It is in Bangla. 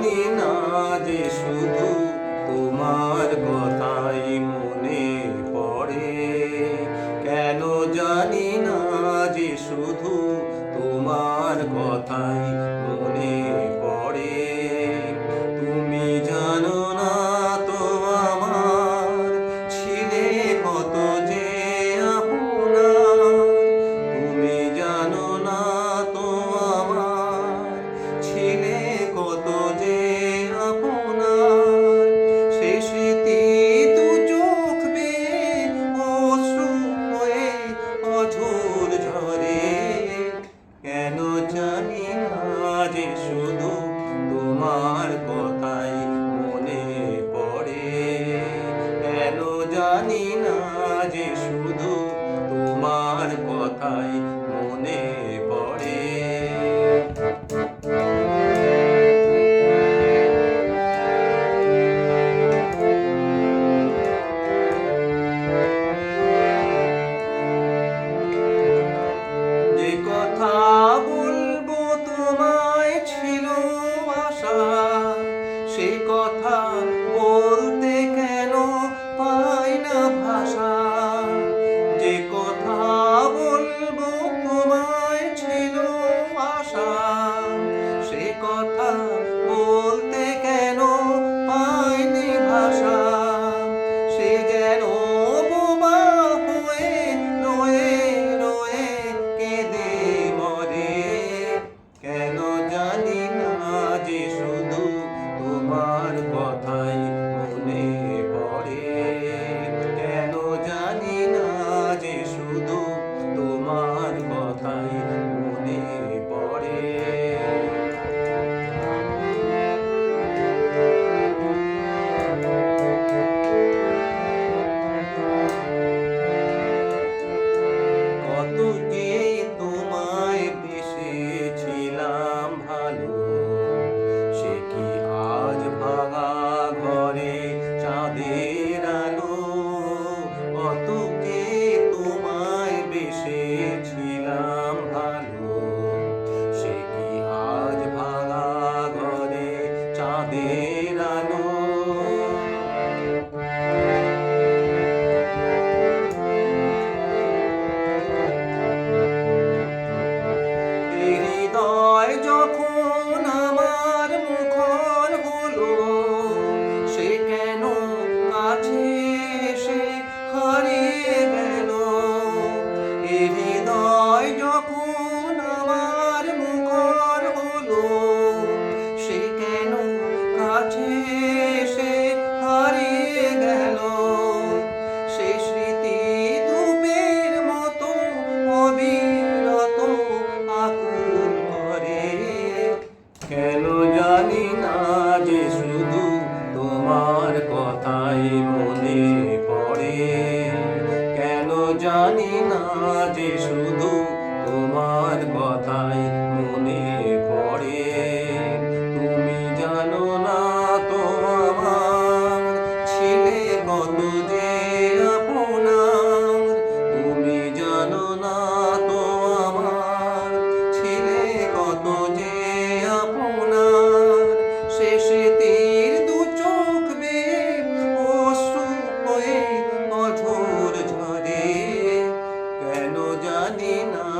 জানি না যে শুধু তোমার কথাই মনে পড়ে। কেন জানি না যে শুধু তোমার কথাই জানি না যে শুধু তোমার কথাই মনে পড়ে। কেন জানি সে কথা দে জানি না যে শুধু তোমার কথাই জানি না